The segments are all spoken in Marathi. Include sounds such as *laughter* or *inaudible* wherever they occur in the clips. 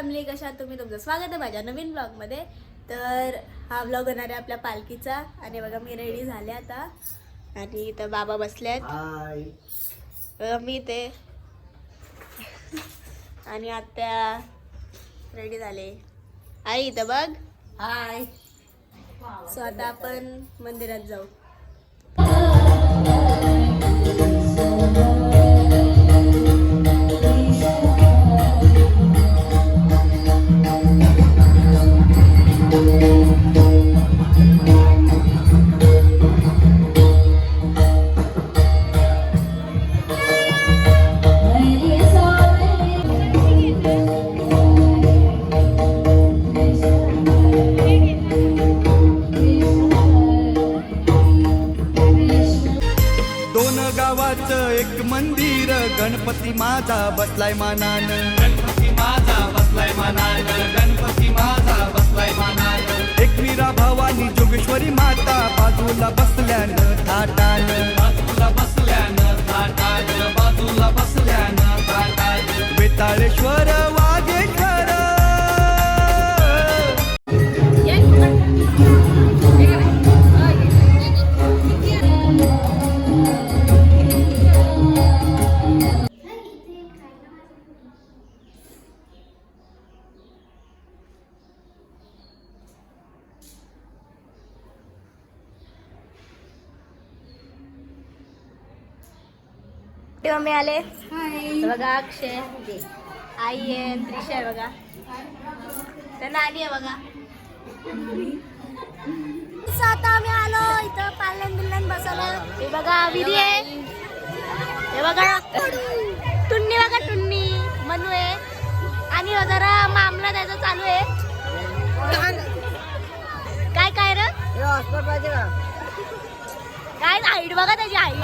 फॅमिली कशा तुम्ही तुमचं स्वागत आहे माझ्या नवीन ब्लॉगमध्ये. तर हा ब्लॉग होणार आहे आपल्या पालखीचा. आणि बघा मी रेडी झाले आता. आणि इथं बाबा बसले आहेत हाय बघा मी ते आणि आत्या रेडी झाले. आई इथं बघ. हाय सो आता आपण मंदिरात जाऊ. बसलाय मानान. गणपती माझा बसलाय मानान. गणपती माझा बसलाय मानान. एकवीरा भवानी जोगेश्वरी माता बाजूला बसल्यानं थाटान बाजूला बसल्यानं थाटान बाजूला बसल्यानं थाटान बेताळेश्वर ते मम्मी आले. बघा अक्षय आई आहे त्रिशा आहे बघा. तर नानी आहे बघा. आता आम्ही आलो इथं पालन बिल्लन बसवलं हे बघा विधी आहे. हे बघा. टुन्नी बघा टुन्नी. मनू आहे. आणि जरा मामला त्याचा चालू आहे. काय काय रे? काय हाईट बघा त्याची हाईट.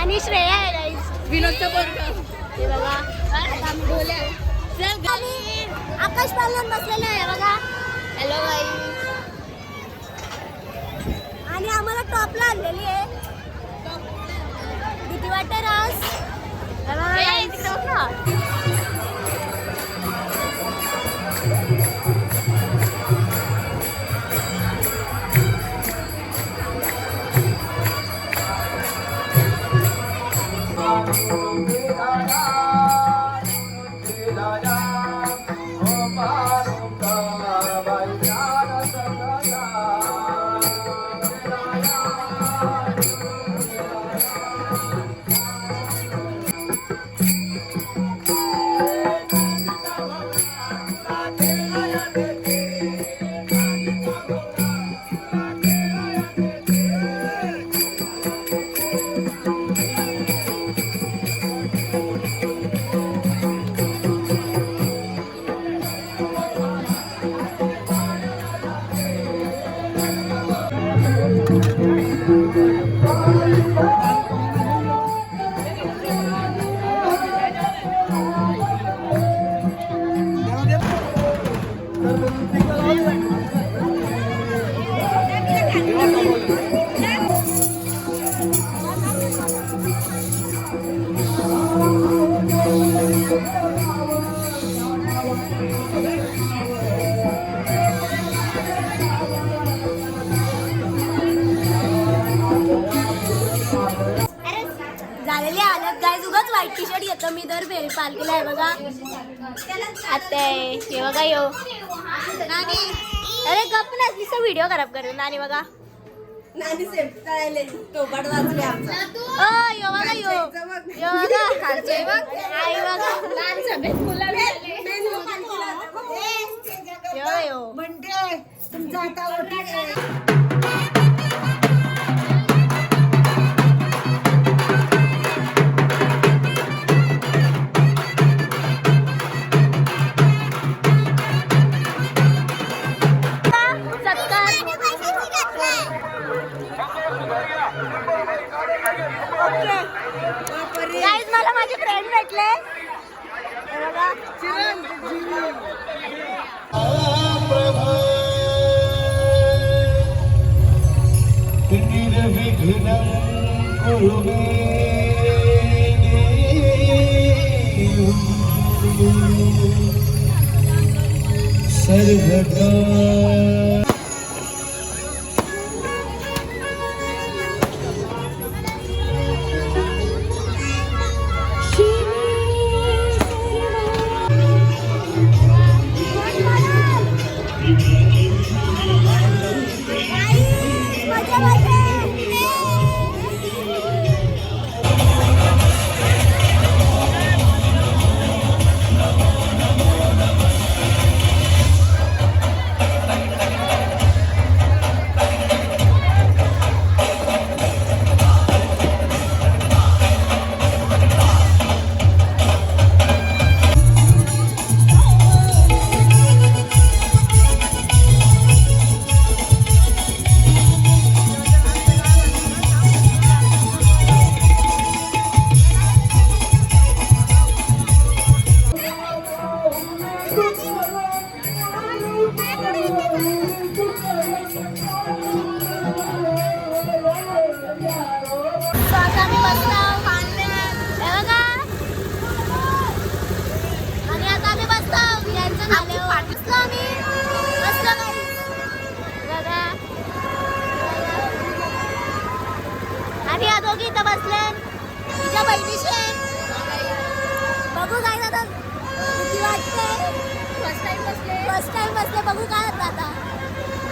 आणि श्रेया आहे guys. हे बघा. आकाश पालन बसलेलं आहे बघा. हॅलो बाई आणलेली आहे. किती वाटतं रस फेरी पालखीला. आहे बघा. आता हे बघा यो. अरे गप ना नुसतं व्हिडिओ खराब करेल. नानी बघा. नानी सेट तळायले टोपाट वाजले आमचा. ओ यो बघा यो. यो बघा. आई बघा. यो यो. म्हणजे तुमचा आता ओटी सर्वदा आणि या दोघी इथं बसले. तिच्या बहिणीशी. आहे. बघू काय आता किती वाटते. फर्स्ट टाइम बसले. फर्स्ट टाइम बसले. बघू काय होतं आता.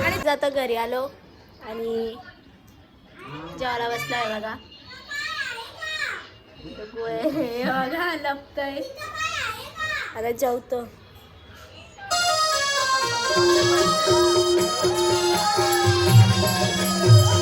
आणि जातो घरी आलो. आणि जेवायला बसलाय बघा. गोळे हे बघा लपतय. आता जेवतो. तसा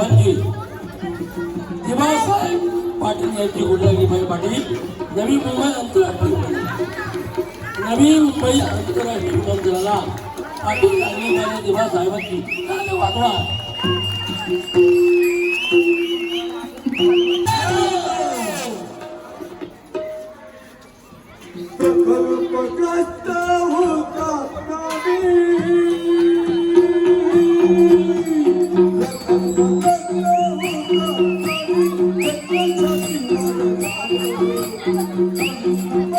शिवाजी. दिवासाहेब पाटील यांची गुडलागीबाई पाटील. नवी मुंबई आंतरराष्ट्रीय नवी मुंबई आंतरराष्ट्रीय विमानतळाला पाटील लागलेल्या दिवासाहेबांची वाटवा Thank you.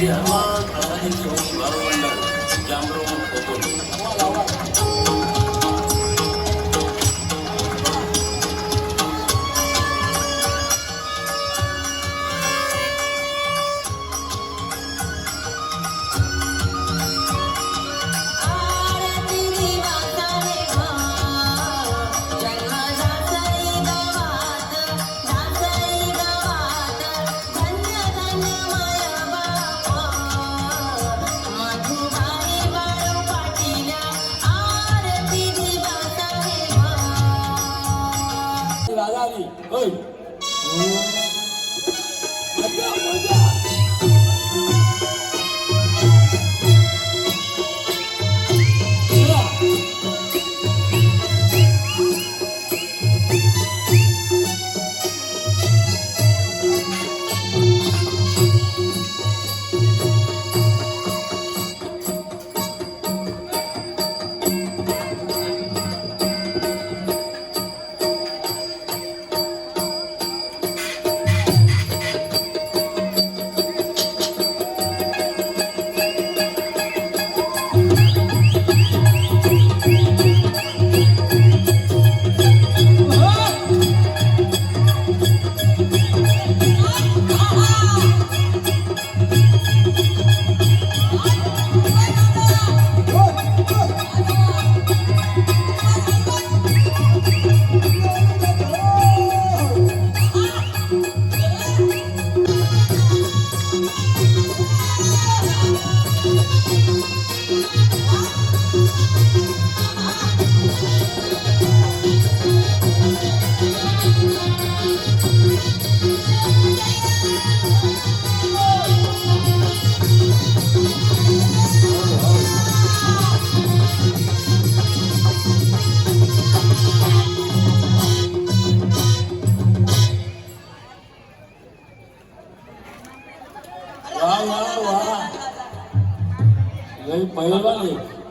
Yeah.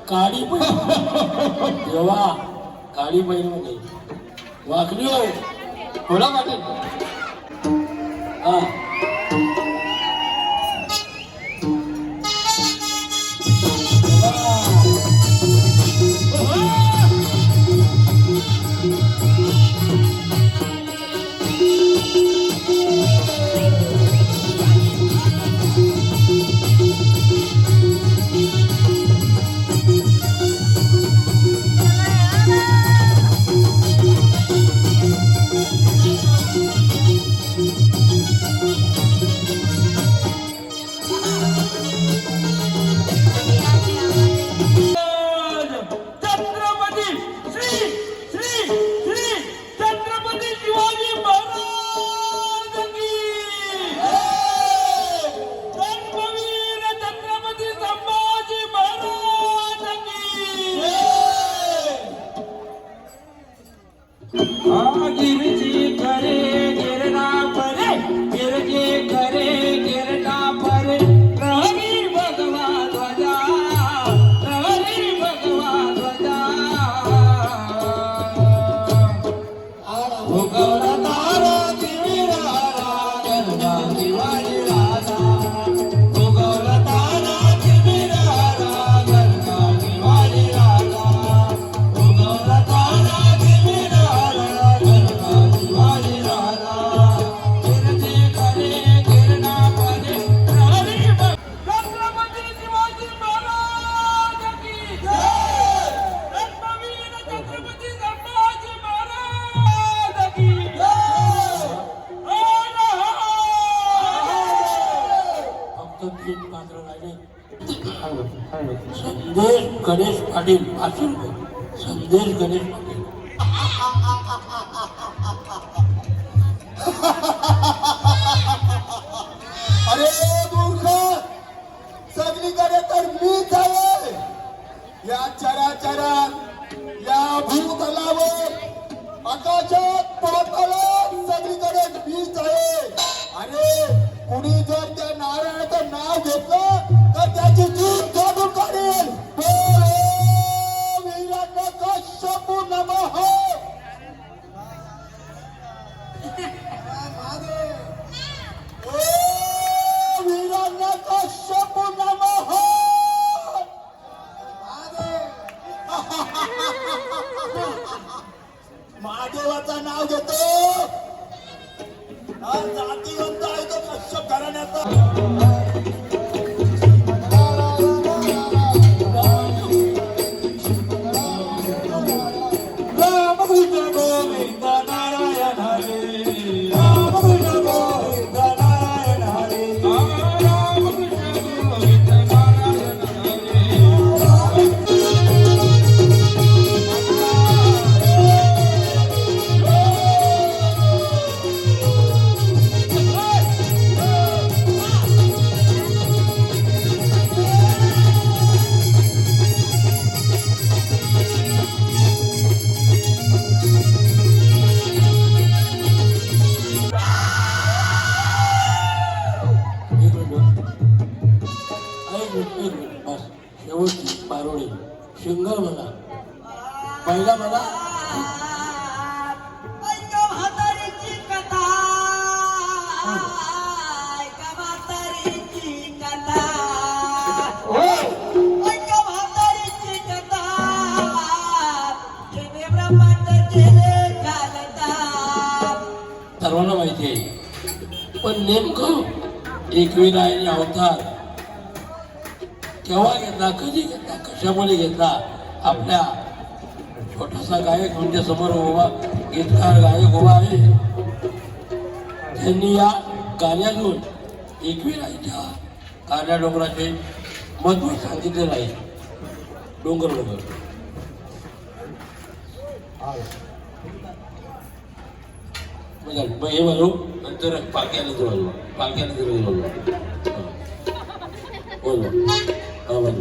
काळी देवा काळी बहीण हो म्हणजे वाकली हो. बोला पाटील. हा. Oh, पाचशे रुपये संदेश गणेश पाटील अरे मूर्ख! सगळीकडे तर मी झाले या चराचरात या भूतलावर आकाशात पाताळात सगळीकडे मीच आहे. अरे कुणी जर त्या नारायणाचं नाव घेतलं तर त्याची जीव શંભુ નમઃ *laughs* *laughs* મહાદેવ. सर्वांना माहिती आहे. पण नेमकं एकविरायने अवतार केव्हा घेतला कधी घेतला कशामध्ये घेतला आपल्या छोटासा गायक म्हणजे समोर उभा गीतकार गायक उभा आहे. त्यांनी या गाण्यातून एकविरायच्या कार्या डोंगराचे महत्त्व सांगितलेलं आहे. डोंगर डोंगर. बघा, हे म्हणू नंतर पाक्याने जवळ पाक्याने जवळ बोलू बोल हा बोल